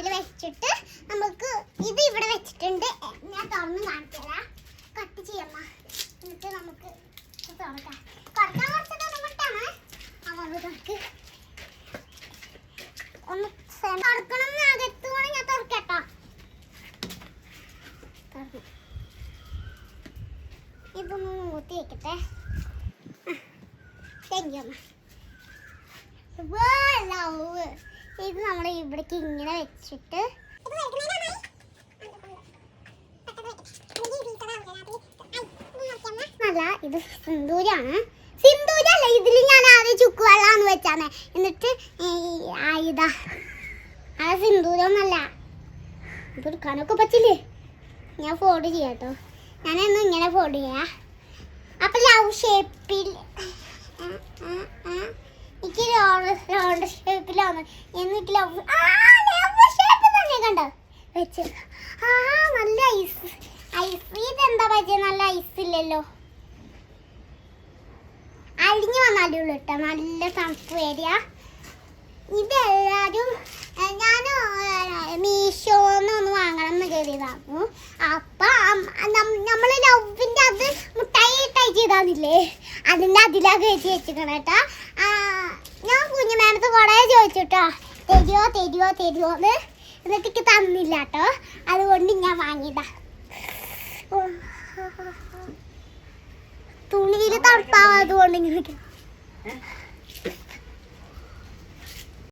പാത്രത്തിൽ വെച്ചിട്ട് നമുക്ക് ഇത് ഇവിടെ വെച്ചിട്ടുണ്ട്. ഞാൻ തുറന്ന് കാണിച്ചു തരാം കട്ട് ചെയ്യമ്മ. എന്നിട്ട് നമുക്ക് തുറക്കാം. തുറക്കാൻ കുറച്ച് തുറന്നിട്ടാണ് അവൾ തുറക്ക്. ഒന്ന് തുറക്കണം അകത്തുവാണ് ഞാൻ തുറക്കട്ടോ. തുറന്നു. ഇതൊന്ന് നോക്കി വെക്കട്ടെ. താങ്ക് യു അമ്മ ഇത് നമ്മൾ ഇവിടേക്ക് ഇങ്ങനെ വെച്ചിട്ട് അല്ല ഇത് സിന്ദൂരാണ്. സിന്ദൂരല്ല ഇതിൽ ഞാൻ ആദ്യം ചുക്ക് വെള്ളാന്ന് വെച്ചാണ് എന്നിട്ട് ഈ ആ സിന്ദൂരൊന്നല്ല. ഇത് എടുക്കാനൊക്കെ പറ്റില്ലേ? ഞാൻ ഫോൾഡ് ചെയ്യാട്ടോ. കേട്ടോ ഇങ്ങനെ ഫോൾഡ് ചെയ്യാ. അപ്പൊ ലവ് ഷേപ്പിൽ എനിക്ക് റൗണ്ട് ഷേപ്പിലാണ് എന്നിട്ട് ലവ് കണ്ടോ വെച്ച്. ആ നല്ല ഐസ് ഐസ് ഇതെന്താ പറ്റിയ? നല്ല ഐസ് ഇല്ലല്ലോ. അലിഞ്ഞു വന്നാലേ കേട്ടോ നല്ല തണുപ്പ് വരിക ഇതെല്ലാരും ഞാൻ മീഷോന്ന് വാങ്ങണം എന്ന് കരുതിയതായിരുന്നു. അപ്പൊ നമ്മൾ ലവിന്റെ അത് മുട്ടായി ടൈ ചെയ്താന്നില്ലേ? അതിന്റെ അതിലാ കയറ്റി കേട്ടാ ആ, ഞാൻ കുഞ്ഞു മേമത്ത് കുറെ ചോദിച്ചുട്ടോ. തരുവോ തരുവോ തരുവോ എന്ന് എന്നിട്ട് എനിക്ക് തന്നില്ല കേട്ടോ അതുകൊണ്ട് ഞാൻ വാങ്ങിയതാ. തുണിയിൽ തണുപ്പാവാതുകൊണ്ട് ഇങ്ങനെ